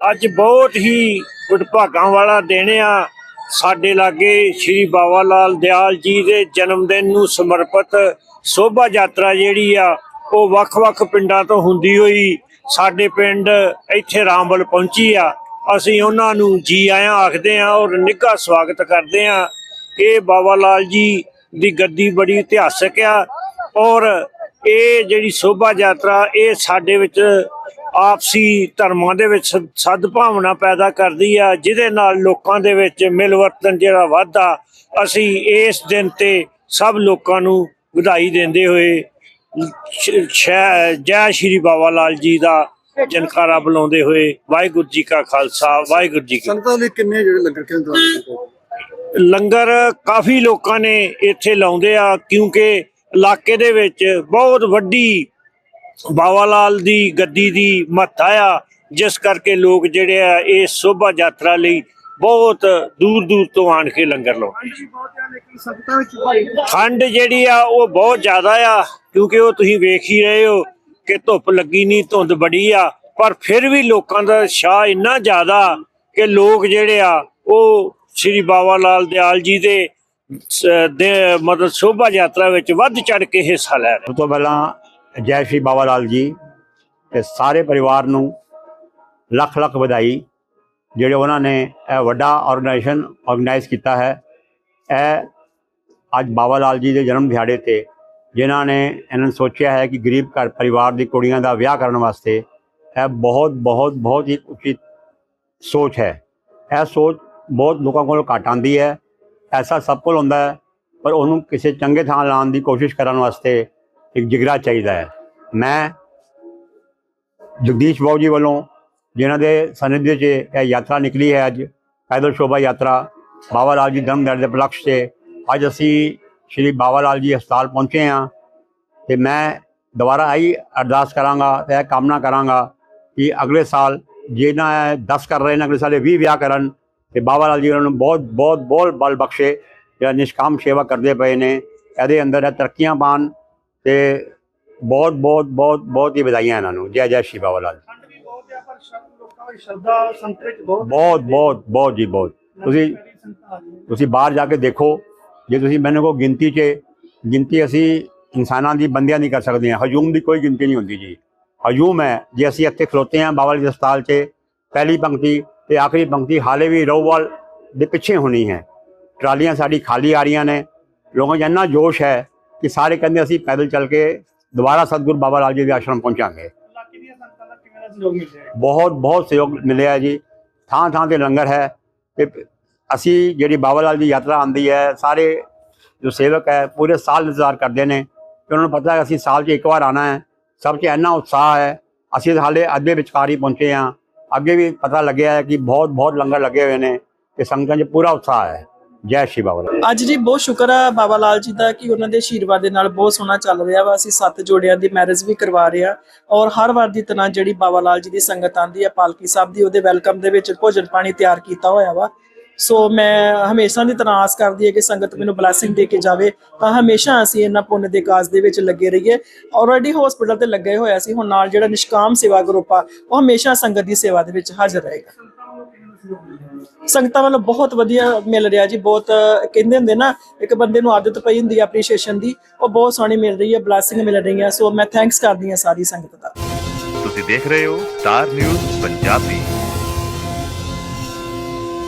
ਅੱਜ ਬਹੁਤ ਹੀ ਗੁਰਭਾਗਾਂ ਵਾਲਾ ਦਿਨ ਆ। ਸਾਡੇ ਲਾਗੇ ਸ੍ਰੀ ਬਾਬਾ ਲਾਲ ਦਿਆਲ ਜੀ ਦੇ ਜਨਮ ਦਿਨ ਨੂੰ ਸਮਰਪਿਤ ਸੋਭਾ ਯਾਤਰਾ ਜਿਹੜੀ ਆ, ਉਹ ਵੱਖ-ਵੱਖ ਪਿੰਡਾਂ ਤੋਂ ਹੁੰਦੀ ਹੋਈ ਸਾਡੇ ਪਿੰਡ ਇੱਥੇ ਰਾਮਬਲ ਪਹੁੰਚੀ ਆ। ਅਸੀਂ ਉਹਨਾਂ ਨੂੰ ਜੀ ਆਇਆਂ ਆਖਦੇ ਆ ਔਰ ਨਿੱਘਾ ਸਵਾਗਤ ਕਰਦੇ ਆ। ਇਹ ਬਾਬਾ ਲਾਲ ਜੀ ਦੀ ਗੱਦੀ ਬੜੀ ਇਤਿਹਾਸਕ ਆ ਔਰ ਇਹ ਜਿਹੜੀ ਸੋਭਾ ਯਾਤਰਾ, ਇਹ ਸਾਡੇ ਵਿੱਚ ਆਪਸੀ ਧਰਮਾਂ ਦੇ ਵਿੱਚ ਸਦ- ਸਦਭਾਵਨਾ ਪੈਦਾ ਕਰਦੀ ਆ ਜਿਹਦੇ ਨਾਲ ਲੋਕਾਂ ਦੇ ਵਿੱਚ ਮਿਲਵਰਤਨ ਜਿਹੜਾ ਵਾਧਾ ਅਸੀਂ ਇਸ ਦਿਨ ਤੇ ਸਭ ਲੋਕਾਂ ਨੂੰ ਵਧਾਈ ਦਿੰਦੇ ਹੋਏ ਜੈ ਸ਼੍ਰੀ ਬਾਬਾ ਲਾਲ ਜੀ ਦਾ ਜਨਕਾਰਾ ਬੁਲਾਉਂਦੇ ਹੋਏ ਵਾਹਿਗੁਰੂ ਜੀ ਕਾ ਖਾਲਸਾ ਵਾਹਿਗੁਰੂ ਜੀ ਕੀ ਸੰਗਤਾਂ ਲਈ ਕਿੰਨੇ ਜਿਹੜੇ ਲੰਗਰ ਕਿੰਨੇ ਲੰਗਰ ਕਾਫੀ ਲੋਕਾਂ ਨੇ ਇੱਥੇ ਲਾਉਂਦੇ ਆ ਕਿਉਂਕਿ ਇਲਾਕੇ ਦੇ ਵਿੱਚ ਬਹੁਤ ਵੱਡੀ ਬਾਬਾ ਲਾਲ ਦੀ ਗੱਦੀ ਦੀ ਮਹੱਤਤਾ ਆ ਜਿਸ ਕਰਕੇ ਲੋਕ ਜਿਹੜੇ ਆ, ਇਹ ਸ਼ੋਭਾ ਯਾਤਰਾ ਲਈ ਬਹੁਤ ਦੂਰ ਦੂਰ ਤੋਂ ਆਣ ਕੇ ਲੰਗਰ ਲਾਉਂਦੇ ਠੰਡ ਜਿਹੜੀ ਆ, ਉਹ ਬਹੁਤ ਜ਼ਿਆਦਾ ਆ, ਕਿਉਂਕਿ ਉਹ ਤੁਸੀਂ ਵੇਖ ਹੀ ਰਹੇ ਹੋ ਕਿ ਧੁੱਪ ਲੱਗੀ ਨਹੀਂ, ਧੁੰਦ ਬੜੀ ਆ, ਪਰ ਫਿਰ ਵੀ ਲੋਕਾਂ ਦਾ ਸ਼ਾਹ ਇੰਨਾ ਜ਼ਿਆਦਾ ਕਿ ਲੋਕ ਜਿਹੜੇ ਆ, ਉਹ ਸ੍ਰੀ ਬਾਵਾ ਲਾਲ ਦਿਆਲ ਜੀ ਦੇ ਮਤਲਬ ਸ਼ੋਭਾ ਯਾਤਰਾ ਵਿੱਚ ਵੱਧ ਚੜ ਕੇ ਹਿੱਸਾ ਲੈ ਰਹੇ ਸਭ ਤੋਂ ਪਹਿਲਾਂ ਜੈ ਸ਼੍ਰੀ ਬਾਬਾ ਲਾਲ ਜੀ ਤੇ ਸਾਰੇ ਪਰਿਵਾਰ ਨੂੰ ਲੱਖ ਲੱਖ ਵਧਾਈ। ਜਿਹੜੇ ਉਹਨਾਂ ਨੇ ਇਹ ਵੱਡਾ ਆਰਗੇਨਾਈਜੇਸ਼ਨ ਆਰਗੇਨਾਈਜ਼ ਕੀਤਾ ਹੈ, ਇਹ ਅੱਜ ਬਾਬਾ ਲਾਲ ਜੀ ਦੇ ਜਨਮ ਦਿਹਾੜੇ ਤੇ ਜਿਨ੍ਹਾਂ ਨੇ ਇਹਨਾਂ ਨੇ ਸੋਚਿਆ ਹੈ ਕਿ ਗਰੀਬ ਘਰ ਪਰਿਵਾਰ ਦੀ ਕੁੜੀਆਂ ਦਾ ਵਿਆਹ ਕਰਨ ਵਾਸਤੇ ਇਹ ਬਹੁਤ ਬਹੁਤ ਬਹੁਤ ਹੀ ਉਚਿਤ ਸੋਚ ਹੈ। ਇਹ ਸੋਚ ਬਹੁਤ ਲੋਕਾਂ ਕੋਲ ਘੱਟ ਆਉਂਦੀ ਹੈ। ਐਸਾ ਸਭ ਕੋਲ ਹੁੰਦਾ ਹੈ, ਪਰ ਉਹਨੂੰ ਕਿਸੇ ਚੰਗੇ ਥਾਂ ਲਾਉਣ ਦੀ ਕੋਸ਼ਿਸ਼ ਕਰਨ ਵਾਸਤੇ ਇੱਕ ਜਿਗਰਾ ਚਾਹੀਦਾ ਹੈ। ਮੈਂ ਜਗਦੀਸ਼ ਬਾਬੂ ਜੀ ਵੱਲੋਂ ਜਿਨ੍ਹਾਂ ਦੇ ਸਨਿਧ 'ਚ ਇਹ ਯਾਤਰਾ ਨਿਕਲੀ ਹੈ ਅੱਜ, ਪੈਦਲ ਸ਼ੋਭਾ ਯਾਤਰਾ ਬਾਬਾ ਲਾਲ ਜੀ ਦਮ ਦਿਹਾੜੇ ਦੇ ਉਪਲਕਸ਼ 'ਤੇ, ਅੱਜ ਅਸੀਂ ਸ਼੍ਰੀ ਬਾਬਾ ਲਾਲ ਜੀ ਹਸਪਤਾਲ ਪਹੁੰਚੇ ਹਾਂ ਤੇ ਮੈਂ ਦੁਬਾਰਾ ਆਈ ਅਰਦਾਸ ਕਰਾਂਗਾ ਤੇ ਇਹ ਕਾਮਨਾ ਕਰਾਂਗਾ ਕਿ ਅਗਲੇ ਸਾਲ ਜਿਹਨਾਂ ਇਹ 10 ਕਰ ਰਹੇ ਨੇ, ਅਗਲੇ ਸਾਲ ਇਹ 20 ਵਿਆਹ ਕਰਨ ਤੇ ਬਾਬਾ ਲਾਲ ਜੀ ਉਹਨਾਂ ਨੂੰ ਬਹੁਤ ਬਹੁਤ ਬਹੁਤ ਬਲ ਬਖਸ਼ੇ, ਜਿਹੜਾ ਨਿਸ਼ਕਾਮ ਸੇਵਾ ਕਰਦੇ ਪਏ ਨੇ, ਇਹਦੇ ਅੰਦਰ ਇਹ ਤਰੱਕੀਆਂ ਪਾਉਣ ਤੇ ਬਹੁਤ ਬਹੁਤ ਬਹੁਤ ਬਹੁਤ ਹੀ ਵਧਾਈਆਂ ਇਹਨਾਂ ਨੂੰ। ਜੈ ਜੈ ਸ਼੍ਰੀ ਬਾਬਾ ਲਾਲ ਠੰਡ ਵੀ ਬਹੁਤ ਹੈ ਪਰ ਸ਼ਰਮ ਲੋਕਾਂ ਵਿੱਚ ਸ਼ਰਧਾ ਵਿੱਚ ਬਹੁਤ ਬਹੁਤ ਬਹੁਤ ਬਹੁਤ ਜੀ ਬਹੁਤ। ਤੁਸੀਂ ਤੁਸੀਂ ਬਾਹਰ ਜਾ ਕੇ ਦੇਖੋ ਜੇ ਤੁਸੀਂ ਮੈਨੂੰ ਕੋ ਗਿਣਤੀ 'ਚ ਗਿਣਤੀ ਅਸੀਂ ਇਨਸਾਨਾਂ ਦੀ ਬੰਦਿਆਂ ਨਹੀਂ ਕਰ ਸਕਦੇ ਹਾਂ। ਹਜੂਮ ਦੀ ਕੋਈ ਗਿਣਤੀ ਨਹੀਂ ਹੁੰਦੀ ਜੀ। ਹਜੂਮ ਹੈ ਜੇ ਅਸੀਂ ਇੱਥੇ ਖਲੋਤੇ ਹਾਂ ਬਾਬਾ ਜੀ ਦੇ ਹਸਪਤਾਲ 'ਚ ਪਹਿਲੀ ਪੰਕਤੀ ਤੇ ਆਖਰੀ ਪੰਕਤੀ ਹਾਲੇ ਵੀ ਰੋਵਾਲ ਦੇ ਪਿੱਛੇ ਹੋਣੀ ਹੈ। ਟਰਾਲੀਆਂ ਸਾਡੀ ਖਾਲੀ ਆ ਰਹੀਆਂ ਨੇ। ਲੋਕਾਂ 'ਚ ਇੰਨਾ ਜੋਸ਼ ਹੈ ਕਿ ਸਾਰੇ ਕਹਿੰਦੇ ਅਸੀਂ ਪੈਦਲ ਚੱਲ ਕੇ ਦੁਬਾਰਾ ਸਤਿਗੁਰੂ ਬਾਬਾ ਲਾਲ ਜੀ ਦੇ ਆਸ਼ਰਮ ਪਹੁੰਚਾਂਗੇ। ਬਹੁਤ ਬਹੁਤ ਸਹਿਯੋਗ ਮਿਲਿਆ ਜੀ। ਥਾਂ ਥਾਂ ਤੇ ਲੰਗਰ ਹੈ ਤੇ ਅਸੀਂ ਜਿਹੜੀ ਬਾਬਾ ਲਾਲ ਦੀ ਯਾਤਰਾ ਆਂਦੀ ਹੈ ਸਾਰੇ ਜੋ ਸੇਵਕ ਹੈ ਪੂਰੇ ਸਾਲ ਇੰਤਜ਼ਾਰ ਕਰਦੇ ਨੇ ਕਿ ਉਹਨਾਂ ਨੂੰ ਪਤਾ ਹੈ ਅਸੀਂ ਸਾਲ 'ਚ ਇੱਕ ਵਾਰ ਆਣਾ ਹੈ। ਸਭ 'ਚ ਇੰਨਾ ਉਤਸ਼ਾਹ ਹੈ ਅਸੀਂ ਹਾਲੇ ਅੱਧੇ ਵਿਚਕਾਰ ਹੀ ਪਹੁੰਚੇ ਹਾਂ। ਅੱਗੇ ਵੀ ਪਤਾ ਲੱਗਿਆ ਹੈ ਕਿ ਬਹੁਤ ਬਹੁਤ ਲੰਗਰ ਲੱਗੇ ਹੋਏ ਨੇ ਤੇ ਸੰਗਤਾਂ 'ਚ ਪੂਰਾ ਉਤਸ਼ਾਹ ਹੈ। ਜੈ ਸ਼੍ਰੀ ਬਾਬਾ ਲਾਲ। ਅੱਜ ਜੀ ਬਹੁਤ ਸ਼ੁਕਰ ਆ ਬਾਬਾ ਲਾਲ ਜੀ ਦਾ ਕਿ ਉਹਨਾਂ ਦੇ ਆਸ਼ੀਰਵਾਦ ਦੇ ਨਾਲ ਬਹੁਤ ਸੋਹਣਾ ਚੱਲ ਰਿਹਾ ਵਾ। ਅਸੀਂ ਸੱਤ ਜੋੜਿਆਂ ਦੀ ਮੈਰਿਜ ਵੀ ਕਰਵਾ ਰਹੇ ਆ ਔਰ ਹਰ ਵਾਰ ਦੀ ਤਰ੍ਹਾਂ ਜਿਹੜੀ ਬਾਬਾ ਲਾਲ ਜੀ ਦੀ ਸੰਗਤ ਆਂਦੀ ਆ, ਪਾਲਕੀ ਸਾਹਿਬ ਦੀ, ਉਹਦੇ ਵੈਲਕਮ ਦੇ ਵਿੱਚ ਭੋਜਨ ਪਾਣੀ ਤਿਆਰ ਕੀਤਾ ਹੋਇਆ ਵਾ। ਸੋ ਮੈਂ ਹਮੇਸ਼ਾ ਦੀ ਤਰ੍ਹਾਂ ਆਸ ਕਰਦੀ ਹੈ ਕਿ ਸੰਗਤ ਮੈਨੂੰ ਬਲੇਸਿੰਗ ਦੇ ਕੇ ਜਾਵੇ। ਤਾਂ ਹਮੇਸ਼ਾ ਅਸੀਂ ਇਹਨਾਂ ਪੁੰਨ ਦੇ ਕਾਜ ਦੇ ਵਿੱਚ ਲੱਗੇ ਰਹੀਏ। ਆਲਰੇਡੀ ਹਸਪੀਟਲ ਤੇ ਲੱਗੇ ਹੋਇਆ ਸੀ ਹੁਣ ਨਾਲ ਜਿਹੜਾ ਨਿਸ਼ਕਾਮ ਸੇਵਾ ਗਰੁੱਪ ਆ, ਉਹ ਹਮੇਸ਼ਾ ਸੰਗਤ ਦੀ ਸੇਵਾ ਦੇ ਵਿੱਚ ਹਾਜ਼ਰ ਰਹੇਗਾ। ਸੰਗਤਾਂ ਵੱਲੋਂ ਬਹੁਤ ਵਧੀਆ ਮਿਲ ਰਿਹਾ ਜੀ, ਬਹੁਤ, ਕਹਿੰਦੇ ਹੁੰਦੇ ਨਾ, ਇੱਕ ਬੰਦੇ ਨੂੰ ਆਦਤ ਪਈ ਹੁੰਦੀ ਹੈ ਐਪਰੀਸ਼ੀਏਸ਼ਨ ਦੀ, ਉਹ ਬਹੁਤ ਸੋਹਣੀ ਮਿਲ ਰਹੀ ਹੈ ਬਲੇਸਿੰਗ ਮਿਲ ਰਹੀ ਹੈ ਸੋ ਮੈਂ ਥੈਂਕਸ ਕਰਦੀ ਹਾਂ ਸਾਰੀ ਸੰਗਤ ਦਾ। ਤੁਸੀਂ ਦੇਖ ਰਹੇ ਹੋ ਸਟਾਰ ਨਿਊਜ਼ ਪੰਜਾਬੀ।